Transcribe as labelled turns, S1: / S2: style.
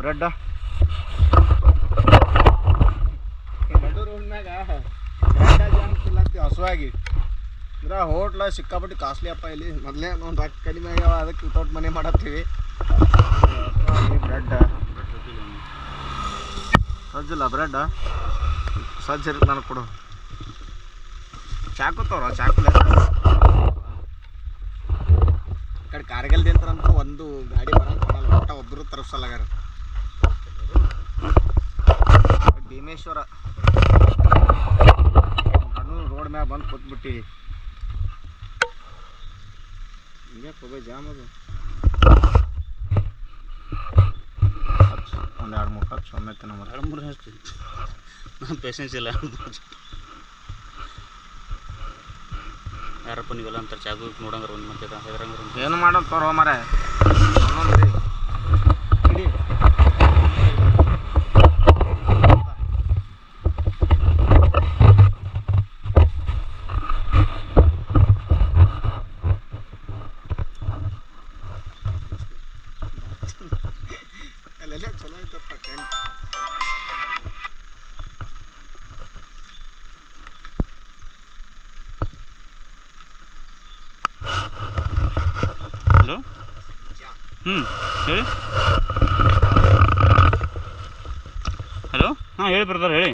S1: Bread. ಹಸುವಾಗಿ. ಅಂದ್ರೆ hotel ಸಿಕ್ಕಾಪಟ್ಟಿ costly ಅಪ್ಪ ಇಲ್ಲಿ. ಮೊದಲೇ ಒಂದು ರೊಕ್ಕ ಕಡಿಮೆ ಆಗ್ಯಾವ, ಅದಕ್ಕೆ ವಿತೌಟ್ ಮನೆ ಮಾಡತ್ತೀವಿ. ಬ್ರೆಡ್. ಸಜ್ಜಿಲ್ಲ ಬ್ರೆಡ್. ಸಜ್ಜ ಇರುತ್ತೆ ನನಗೆ ಕೊಡು. ಚಾಕು ತೋರ ಚಾಕು ಕಡೆ ಕಾರ್ಗಿಲ್ದಿಂತಂತೂ ಒಂದು ಗಾಡಿ ಕೊಡಲ್ಲ ಒಟ್ಟ ಒಬ್ಬರು ತರಿಸಲ್ಲಾಗಾರ ಭೀಮೇಶ್ವರ. ನಾನು ರೋಡ್ ಮ್ಯಾಗ ಬಂದು ಕೂತ್ಬಿಟ್ಟಿ. ಹಿಂಗೆ ಜಾಮ್ ಅದು. ಒಂದು ಎರಡು ಮೂರು ಖರ್ಚು ಒಮ್ಮೆ ನಮ್ಮ
S2: ಎರಡು ಮೂರು ಹಚ್ತಿ ನಾನು ಪೇಷನ್ಸ್ ಇಲ್ಲ. ಯಾರಪ್ಪ ನೀವೆಲ್ಲ ಅಂತಾರೆ ಚಾಗು ನೋಡಂಗ್ರ ಒಂದು ಮತ್ತೆ ಹೆದರಂಗಾರ
S1: ಏನು ಮಾಡೋದು ತೋರೋ ಮರ ಅಲ್ಲೆಲ್ಲ ಚಲೋ ಐತಪ್ಪ ಟೆಂಟ್
S2: ಹಲೋ ಹ್ಞೂ ಹೇಳಿ ಹಲೋ ಹಾಂ ಹೇಳಿ ಬರ್ತಾರೆ ಹೇಳಿ